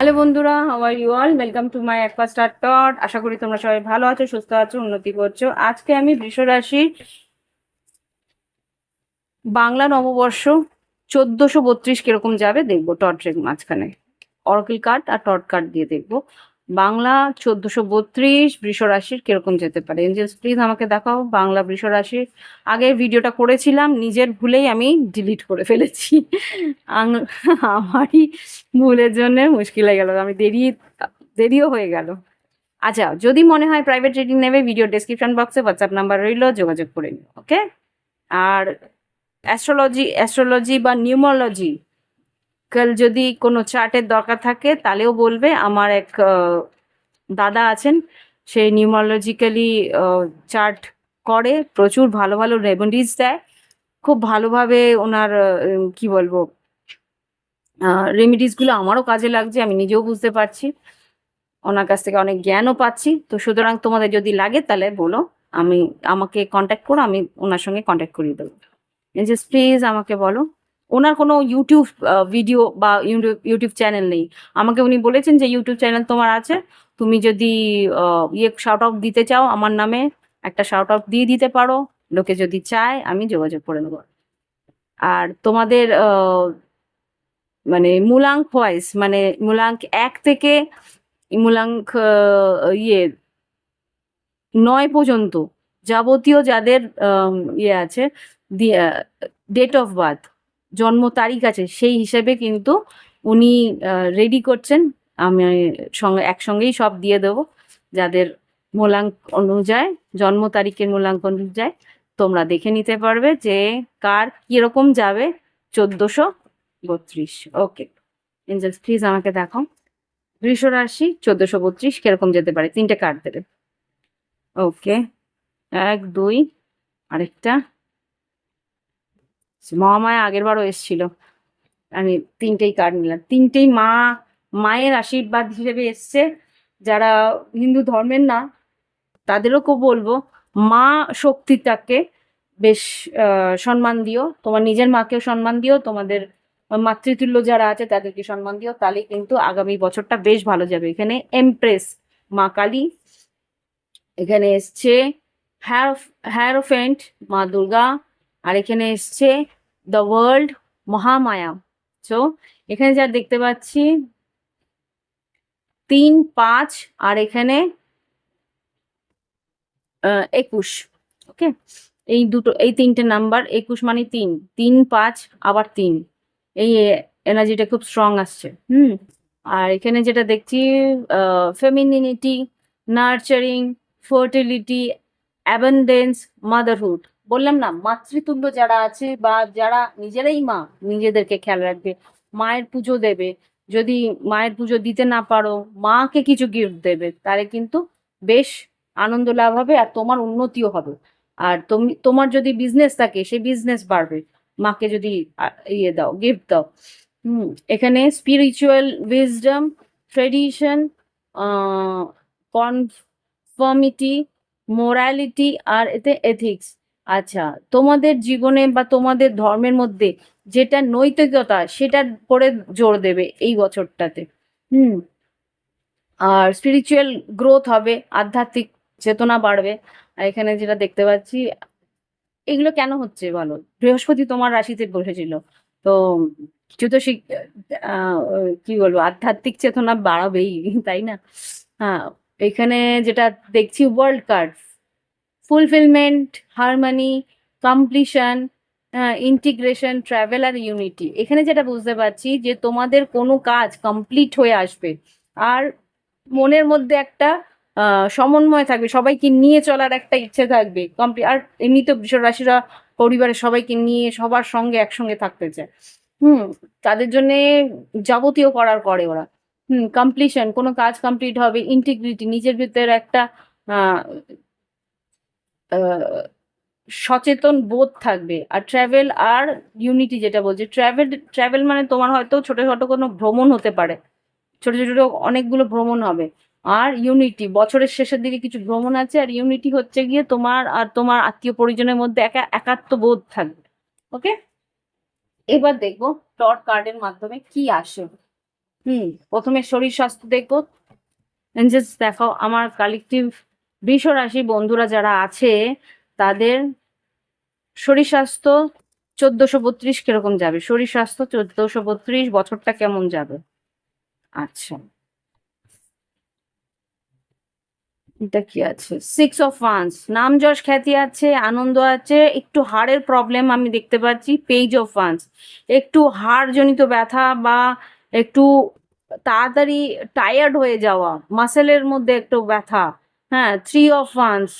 Hello বন্ধুরা how are you all welcome to my একপা স্টার টট আশা করি তোমরা সবাই ভালো আছো, সুস্থ আছো, উন্নতি করছ। আজকে আমি বৃষ বাংলা নববর্ষ চোদ্দশো বত্রিশ কীরকম যাবে দেখব টর্চের মাঝখানে। অরকিল কার্ড আর টর্ট কার্ড দিয়ে দেখব। বাংলা চোদ্দশো বত্রিশ বৃষ রাশির কীরকম যেতে পারে? এঞ্জেলস প্লিজ আমাকে দেখাও বাংলা বৃষ রাশির। আগের ভিডিওটা করেছিলাম, নিজের ভুলেই আমি ডিলিট করে ফেলেছি। আমারই ভুলের জন্য মুশকিল হয়ে গেল, আমি দেরি, দেরিও হয়ে গেল। আচ্ছা যদি মনে হয় প্রাইভেট রিডিং নেবে ভিডিও ডেসক্রিপশন বক্সে হোয়াটসঅ্যাপ নাম্বার রইল, যোগাযোগ করে নিও ওকে আর অ্যাস্ট্রোলজি অ্যাস্ট্রোলজি বা নিউমোলজি কাল যদি কোনো চার্টের দরকার থাকে, তাহলেও বলবে। আমার এক দাদা আছেন, সে নিউমোলজিক্যালি চার্ট করে, প্রচুর ভালো ভালো রেমেডিস দেয়। খুব ভালোভাবে ওনার কি বলব রেমিডিসগুলো আমারও কাজে লাগছে, আমি নিজেও বুঝতে পারছি। ওনার কাছ থেকে অনেক জ্ঞানও পাচ্ছি। তো সুতরাং তোমাদের যদি লাগে, তাহলে বলো। আমি, আমাকে কন্ট্যাক্ট করো, আমি ওনার সঙ্গে কন্ট্যাক্ট করিয়ে দেবো। জাস্ট প্লিজ আমাকে বলো। ওনার কোনো ইউটিউব ভিডিও বা ইউটিউব চ্যানেল নেই। আমাকে উনি বলেছেন যে ইউটিউব চ্যানেল তোমার আছে। তুমি যদি ইয়ে শাউট আউট দিতে চাও আমার নামে, একটা শাউট আউট দিয়ে দিতে পারো। লোকে যদি চায়, আমি যোগাযোগ করে নেব। আর তোমাদের মানে মূলাঙ্ক ওয়াইজ মানে মূলাঙ্ক এক থেকে মূলাঙ্ক ইয়ে নয় পর্যন্ত যাবতীয় যাদের ইয়ে আছে ডেট অফ বার্থ জন্ম তারিখ আছে, সেই হিসেবে কিন্তু উনি রেডি করছেন। আমি সঙ্গে, একসঙ্গেই সব দিয়ে দেবো, যাদের মূলাঙ্ক অনুযায়ী, জন্ম তারিখের মূলাঙ্ক অনুযায়ী। তোমরা দেখে নিতে পারবে যে কার কীরকম যাবে, চোদ্দোশো বত্রিশ। ওকে এঞ্জেলস প্লিজ আমাকে দেখো বৃষ রাশি, চোদ্দোশো বত্রিশ, কীরকম যেতে পারে? তিনটে কার্ড দেবে। ওকে এক, দুই, আরেকটা। মহামায়া আগের বারও এসছিল। আমি তিনটেই কার্ড নিলাম। তিনটেই মা, মায়ের আশীর্বাদ হিসেবে এসছে। যারা হিন্দু ধর্মের না, তাদেরও খুব বলব, মা শক্তিটাকে বেশ সম্মান দিও। তোমার নিজের মাকেও সম্মান দিও। তোমাদের মাতৃতুল্য যারা আছে, তাদেরকে সম্মান দিও। তাহলে কিন্তু আগামী বছরটা বেশ ভালো যাবে। এখানে এমপ্রেস মা কালী। এখানে এসছে হ্যার হ্যারোফেন্ট মা দুর্গা। আর এখানে এসছে দ্য ওয়ার্ল্ড মহামায়া। সো এখানে যা দেখতে পাচ্ছি, তিন, পাঁচ, আর এখানে একুশ। ওকে এই দুটো, এই তিনটে নাম্বার একুশ মানে তিন। তিন, পাঁচ, আবার তিন। এই এনার্জিটা খুব স্ট্রং আসছে। হুম? আর এখানে যেটা দেখছি femininity nurturing fertility abundance motherhood বললাম না, মাতৃতুল্য যারা আছে বা যারা নিজেরাই মা, নিজেদেরকে খেয়াল রাখবে, মায়ের পুজো দেবে। যদি মায়ের পুজো দিতে না পারো, মাকে কিছু গিফট দেবে, তাহলে কিন্তু বেশ আনন্দ লাভ হবে আর তোমার উন্নতিও হবে। আর তুমি, তোমার যদি বিজনেস থাকে, সেই বিজনেস বাড়বে। মাকে যদি ইয়ে দাও গিফট দাও। হুম, এখানে spiritual wisdom tradition conformity morality আর এতে এথিক্স আচ্ছা তোমাদের জীবনে বা তোমাদের ধর্মের মধ্যে যেটা নৈতিকতা সেটার পরে জোর দেবে এই বছরটাতে। হুম। আর স্পিরিচুয়াল গ্রোথ হবে, আধ্যাত্মিক চেতনা বাড়বে। আর এখানে যেটা দেখতে পাচ্ছি, এগুলো কেন হচ্ছে বলো? বৃহস্পতি তোমার রাশিতে বসেছিল। তো কিছু তো শিখ কি বলব, আধ্যাত্মিক চেতনা বাড়াবেই, তাই না? হ্যাঁ এখানে যেটা দেখছি world card fulfilment harmony completion integration travel আর ইউনিটি এখানে যেটা বুঝতে পারছি যে তোমাদের কোনো কাজ কমপ্লিট হয়ে আসবে। আর মনের মধ্যে একটা সমন্বয় থাকবে। সবাইকে নিয়ে চলার একটা ইচ্ছে থাকবে। কমপ্লিট আর এমনি তো পরিবারের সবাইকে নিয়ে সবার সঙ্গে একসঙ্গে থাকতে চায়। হুম, তাদের জন্য যাবতীয় করার করে ওরা। হুম কমপ্লিশন কোনো কাজ কমপ্লিট হবে ইন্টিগ্রিটি নিজের ভিতরে একটা সচেতন বোধ থাকবে। আর ট্রাভেল আর ইউনিটি যেটা বলছে ট্রাভেল ট্রাভেল মানে তোমার হয়তো ছোট ছোট কোনো ভ্রমণ হতে পারে। ছোট ছোট অনেকগুলো ভ্রমণ হবে। আর ইউনিটি বছরের শেষের দিকে কিছু ভ্রমণ আছে, আর ইউনিটি হচ্ছে গিয়ে তোমার আর তোমার আত্মীয় পরিজনের মধ্যে একা, একাত্ম বোধ থাকবে। ওকে এবার দেখব টট কার্ডের মাধ্যমে কি আসে। হুম, প্রথমে শরীর স্বাস্থ্য দেখব। জাস্ট দেখো আমার কালেকটিভ বৃষ রাশি বন্ধুরা যারা আছে, তাদের শরীর স্বাস্থ্য চোদ্দশো বত্রিশ কীরকম যাবে? শরীর স্বাস্থ্য চোদ্দশো বত্রিশ, বছরটা কেমন যাবে? আচ্ছা। এটা কি আছে? সিক্স অফ ওয়ান্স নাম যশ খ্যাতি আছে, আনন্দ আছে, একটু হাড়ের প্রবলেম আমি দেখতে পাচ্ছি পেজ অফ ওয়ান্স একটু হাড়জনিত ব্যথা বা একটু তাড়াতাড়ি টায়ার্ড হয়ে যাওয়া মাসেলের মধ্যে একটু ব্যথা হ্যাঁ three of wands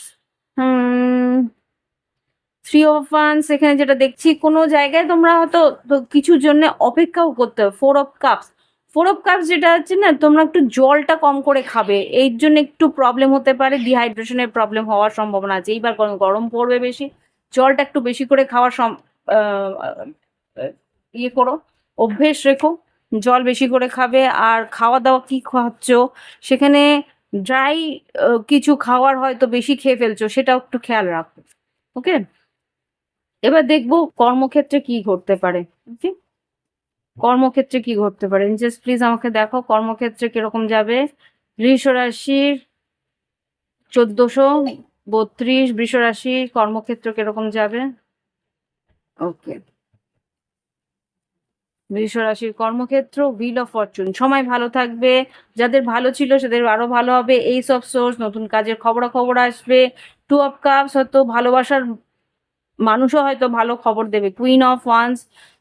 three of wands এখানে যেটা দেখছি, কোনো জায়গায় তোমরা হয়তো কিছুর জন্য অপেক্ষাও করতে হবে। Four of cups four of cups যেটা হচ্ছে না, তোমরা একটু জলটা কম করে খাবে। এই জন্য একটু প্রবলেম হতে পারে ডিহাইড্রেশনের প্রবলেম হওয়ার সম্ভাবনা আছে। এইবার গরম পড়বে বেশি। জলটা একটু বেশি করে খাওয়ার ইয়ে করো, অভ্যেস রেখো। জল বেশি করে খাবে। আর খাওয়া দাওয়া কি খাচ্ছ সেখানে ড্রাই কিছু খাওয়ার হয়তো বেশি খেয়ে ফেলছো, সেটাও একটু খেয়াল রাখো ওকে এবার দেখব কর্মক্ষেত্রে কি ঘটতে পারে কর্মক্ষেত্রে কি ঘটতে পারে? জাস্ট প্লিজ আমাকে দেখো, কর্মক্ষেত্রে কীরকম যাবে? বৃষ রাশির চোদ্দশো বত্রিশ, বৃষ রাশির কর্মক্ষেত্র কীরকম যাবে? ওকে বৃষ রাশির কর্মক্ষেত্র হুইল অফ ফরচুন সময় ভালো থাকবে। যাদের ভালো ছিল সেদের আরও ভালো হবে। এই সব সোর্স নতুন কাজের খবরাখবর আসবে। টু অফ কাপস হয়তো ভালোবাসার মানুষও হয়তো ভালো খবর দেবে। কুইন অফ ওয়ান্স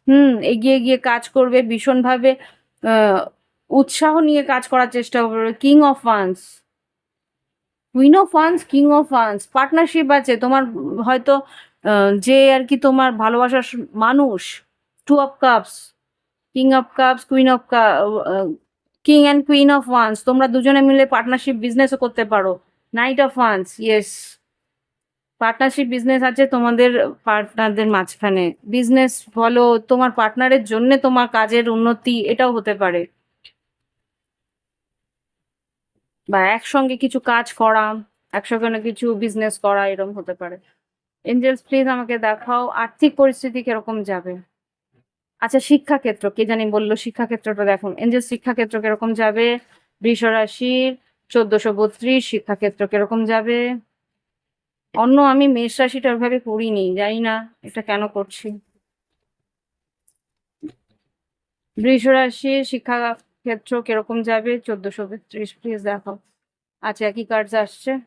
হুম, এগিয়ে গিয়ে কাজ করবে, ভীষণভাবে উৎসাহ নিয়ে কাজ করার চেষ্টা করবে। King of wands queen of wands king of wands partnership আছে, তোমার হয়তো যে আর কি তোমার ভালোবাসার মানুষ। Two of cups king of cups queen of king and queen of wands তোমরা দুজনে মিলে পার্টনারশিপ বিজনেসও করতে পারো। Knight of wands yes partnership business আছে তোমাদের পার্টনারদের মাঝখানে। বিজনেস বলো তোমার পার্টনারের জন্য তোমার কাজের উন্নতি এটাও হতে পারে। বা একসঙ্গে কিছু কাজ করা, একসঙ্গে কিছু বিজনেস করা এরকম হতে পারে। এঞ্জেলস প্লিজ আমাকে দেখাও আর্থিক পরিস্থিতি কীরকম যাবে। আচ্ছা শিক্ষাক্ষেত্র, কে জানি বলল শিক্ষাক্ষেত্রটা দেখুন। এঞ্জেল শিক্ষাক্ষেত্র কীরকম যাবে? বৃষ রাশির চোদ্দশো বত্রিশ, শিক্ষাক্ষেত্র কীরকম যাবে? অন্য আমি মেষ রাশিটা ওইভাবে করিনি, জানি না এটা কেন করছি। বৃষ রাশির শিক্ষা ক্ষেত্র কীরকম যাবে? চোদ্দশো বত্রিশ প্লিজ দেখো। আচ্ছা একই কার্ডস আসছে।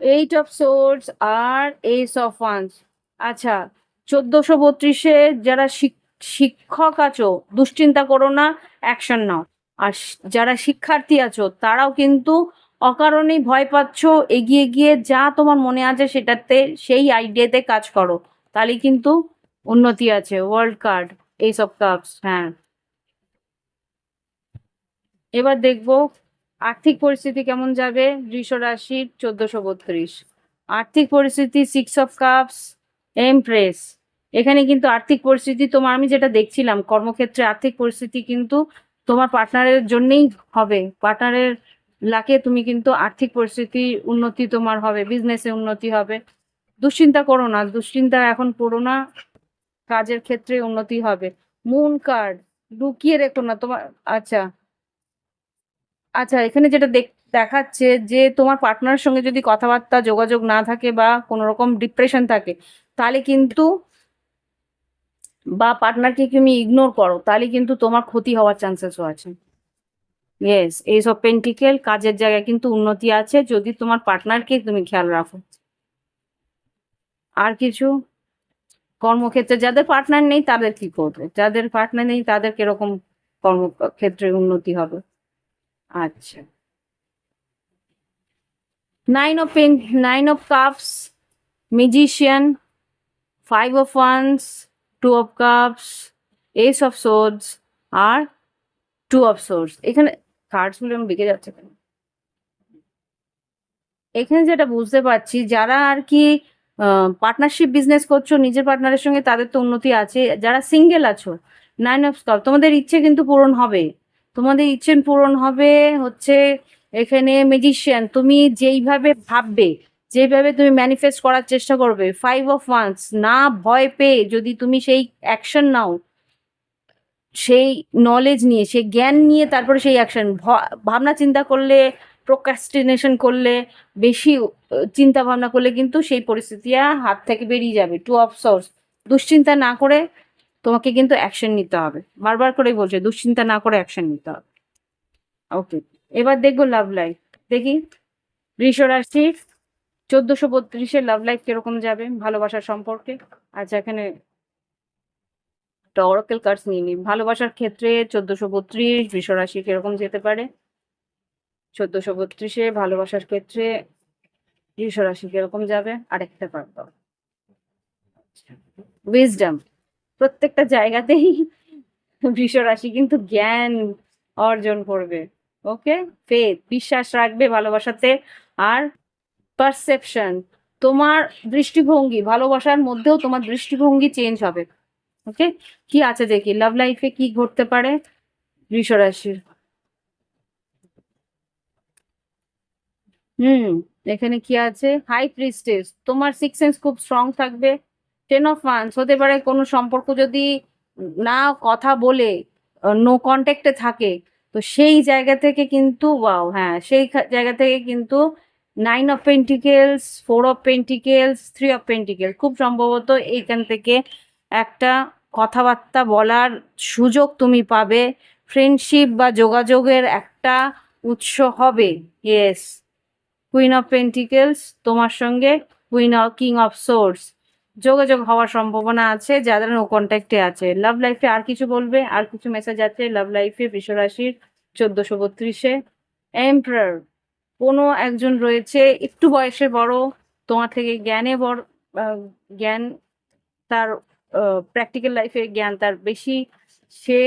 এইট অফ সোর্স আর এইস অফ ওয়ান্স আচ্ছা চোদ্দশো বত্রিশে যারা শিক- শিক্ষক আছো, দুশ্চিন্তা করো না অ্যাকশন নাও। আর যারা শিক্ষার্থী আছো, তারাও কিন্তু অকারণেই ভয় পাচ্ছ, এগিয়ে গিয়ে যা তোমার মনে আছে সেটাতে, সেই আইডিয়াতে কাজ করো। তাহলে কিন্তু উন্নতি আছে ওয়ার্ল্ড কার্ড এইসব কাপস হ্যাঁ। এবার দেখব, আর্থিক পরিস্থিতি কেমন যাবে? বৃষ রাশির চোদ্দশো বত্রিশ। আর্থিক পরিস্থিতি সিক্স অফ কাপস এমপ্রেস এখানে কিন্তু আর্থিক পরিস্থিতি তোমার, আমি যেটা দেখছিলাম, কর্মক্ষেত্রে আর্থিক পরিস্থিতি কিন্তু তোমার পার্টনারের জন্যই হবে। পার্টনারের লাকে তুমি কিন্তু আর্থিক পরিস্থিতি উন্নতি তোমার হবে বিজনেসে উন্নতি হবে। দুশ্চিন্তা করো না, দুশ্চিন্তা এখন করো না, কাজের ক্ষেত্রে উন্নতি হবে। মুন কার্ড লুকিয়ে রেখো না তোমার আচ্ছা। আচ্ছা এখানে যেটা দেখ, দেখাচ্ছে যে তোমার পার্টনারের সঙ্গে যদি কথাবার্তা, যোগাযোগ না থাকে বা কোনো রকম ডিপ্রেশন থাকে, তাহলে কিন্তু বা পার্টনারকে তুমি ইগনোর করো, তাহলে কিন্তু তোমার ক্ষতি হওয়ার চান্সেসও আছে। ইয়েস এইসব পেন্টিকেল কাজের জায়গায় কিন্তু উন্নতি আছে, যদি তোমার পার্টনারকে তুমি খেয়াল রাখো। আর কিছু? কর্মক্ষেত্রে যাদের পার্টনার নেই, তাদের কি করবে? যাদের পার্টনার নেই, তাদের কীরকম কর্মক্ষেত্রে উন্নতি হবে? আচ্ছা। Nine of nine of cups musician five of wands two of cups ace of swords R two of swords এখানে কার্ডসগুলো আমি বেঁকে যাচ্ছে কেন? এখানে যেটা বুঝতে পারছি, যারা আর কি পার্টনারশিপ বিজনেস করছ, নিজের পার্টনারের সঙ্গে তাদের তো উন্নতি আছে। যারা সিঙ্গেল আছো নাইন অফ কাপ তোমাদের ইচ্ছে কিন্তু পূরণ হবে। তোমাদের ইচ্ছে পূরণ হবে হচ্ছে এখানে ম্যাজিশিয়ান তুমি যেইভাবে ভাববে যেভাবে তুমি ম্যানিফেস্ট করার চেষ্টা করবে ফাইভ অফ ওয়ান্স না ভয় পেয়ে যদি তুমি সেই অ্যাকশন নাও, সেই নলেজ নিয়ে, সেই জ্ঞান নিয়ে তারপরে সেই অ্যাকশন ভাবনা চিন্তা করলে প্রোক্রাস্টিনেশন করলে, বেশি চিন্তা ভাবনা করলে কিন্তু সেই পরিস্থিতি হাত থেকে বেরিয়ে যাবে। টু অফ সোর্স দুশ্চিন্তা না করে তোমাকে কিন্তু অ্যাকশন নিতে হবে। বারবার করেই বলছে, দুশ্চিন্তা না করে অ্যাকশন নিতে হবে। ওকে এবার দেখব লাভ লাইফ দেখি বৃষ রাশির চোদ্দশো বত্রিশের লাভ লাইফ কীরকম যাবে? ভালোবাসার সম্পর্কে? আচ্ছা এখানে একটা অরাকেল কার্ডস নিয়ে নিই। ভালোবাসার ক্ষেত্রে চোদ্দশো বত্রিশ বৃষ রাশি কীরকম যেতে পারে? চোদ্দশো বত্রিশে ভালোবাসার ক্ষেত্রে বৃষ রাশি কীরকম যাবে? আরেকটা কার্ড দাও। উইজডম প্রত্যেকটা জায়গাতেই বৃষ রাশি কিন্তু জ্ঞান অর্জন করবে। ওকে ফেথ বিশ্বাস রাখবে ভালোবাসাতে। আর পারসেপশন তোমার দৃষ্টিভঙ্গি, ভালোবাসার মধ্যেও তোমার দৃষ্টিভঙ্গি চেঞ্জ হবে। ওকে কি আছে দেখি? লাভ লাইফে কি ঘটতে পারে? বৃষ রাশির। হুম, এখানে কি আছে? হাই প্রিস্টেস তোমার সিক্স সেন্স খুব স্ট্রং থাকবে। টেন অফ ওয়ান্স হতে পারে কোনো সম্পর্ক যদি না কথা বলে নো কন্ট্যাক্টে থাকে, তো সেই জায়গা থেকে কিন্তু ওয়াও হ্যাঁ সেই জায়গা থেকে কিন্তু nine of pentacles four of pentacles three of pentacles খুব সম্ভবত এইখান থেকে একটা কথাবার্তা বলার সুযোগ তুমি পাবে। ফ্রেন্ডশিপ বা যোগাযোগের একটা উৎস হবে। ইয়েস কুইন অফ পেন্টিকেলস তোমার সঙ্গে queen of king of swords যোগাযোগ হওয়ার সম্ভাবনা আছে, যারা নো কন্ট্যাক্টে আছে। লাভ লাইফে আর কিছু বলবে? আর কিছু মেসেজ আছে? লাভ লাইফে বিশ্বরাশির চোদ্দশো বত্রিশে। এমপ্রার কোনো একজন রয়েছে, একটু বয়সে বড়, তোমার থেকে জ্ঞানে বড় জ্ঞান তার প্র্যাকটিক্যাল লাইফে জ্ঞান তার বেশি। সে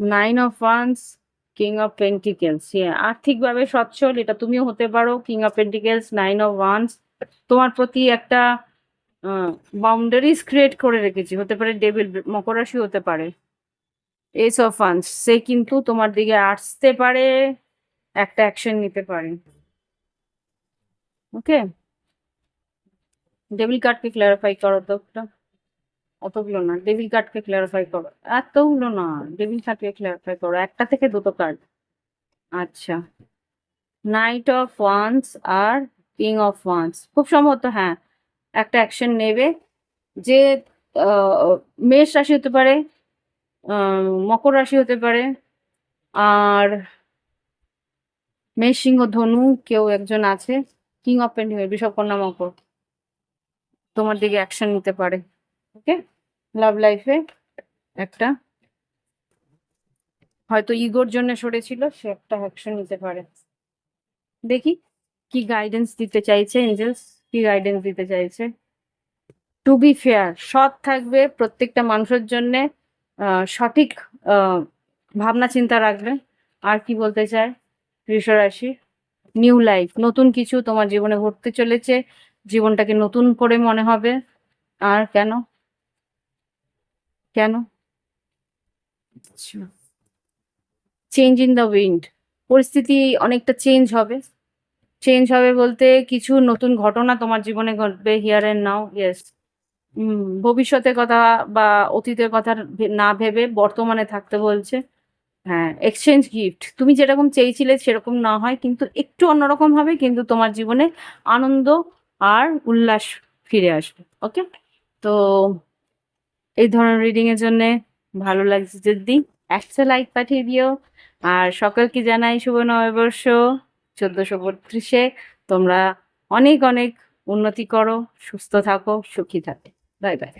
nine of wands king of pentacles আর্থিকভাবে সচ্ছল, এটা তুমিও হতে পারো king of pentacles nine of wands তোমার প্রতি একটা বাউন্ডারিজ ক্রিয়েট করে রেখেছি, হতে পারে ডেভিল মকরাশি হতে পারে। এস অফ ওয়ান্স সে কিন্তু তোমার দিকে আসতে পারে। একটা অ্যাকশন নিতে পারে। ওকে ডেভিল কার্ডকে ক্লারিফাই করো তো অতগুলো না ডেভিল কার্ডকে ক্লারিফাই করো। এতগুলো না ডেভিল কার্ডকে ক্লারিফাই করো। একটা থেকে দুটো কার্ড আচ্ছা। নাইট অফ ওয়ান্স আর কিং অফ ওয়ান্স খুব সম্ভবত হ্যাঁ একটা অ্যাকশন নেবে। যে মেষ রাশি হতে পারে মকর রাশি হতে পারে, আর মেষ সিংহ ধনু কেউ একজন আছে? কিং অফ পেন্টিকেল বৃষভ কন্যা মকর। তোমার দিকে অ্যাকশন নিতে পারে ওকে লাভ লাইফে একটা। হয়তো ইগোর জন্য সরেছিল, সে একটা অ্যাকশন নিতে পারে। দেখি, কি গাইডেন্স দিতে চাইছে এঞ্জেলস কি গাইডেন্স দিতে চাইছে? টু বি ফেয়ার সৎ থাকবে প্রত্যেকটা মানুষের জন্য সঠিক ভাবনা চিন্তা রাখবে। আর কি বলতে চায়? রাশি নিউ লাইফ নতুন কিছু তোমার জীবনে ঘটতে চলেছে জীবনটাকে নতুন করে মনে হবে। আর কেন? কেন? চেঞ্জ ইন দ্য উইন্ড পরিস্থিতি অনেকটা চেঞ্জ হবে। চেঞ্জ হবে বলতে কিছু নতুন ঘটনা তোমার জীবনে ঘটবে হিয়ার এন্ড নাও ইয়েস ভবিষ্যতের কথা বা অতীতের কথা না ভেবে বর্তমানে থাকতে বলছে। হ্যাঁ এক্সচেঞ্জ গিফট তুমি যেরকম চেয়েছিলে সেরকম না হয়, কিন্তু একটু অন্যরকম হবে, কিন্তু তোমার জীবনে আনন্দ আর উল্লাস ফিরে আসবে ওকে তো এই ধরনের রিডিং এর জন্য ভালো লাগছে যদি একটা লাইক পাঠিয়ে দিও। আর সকলকে জানাই শুভ নববর্ষ, চোদ্দশো বত্রিশে। তোমরা অনেক অনেক উন্নতি করো, সুস্থ থাকো, সুখী থাকো। Bye bye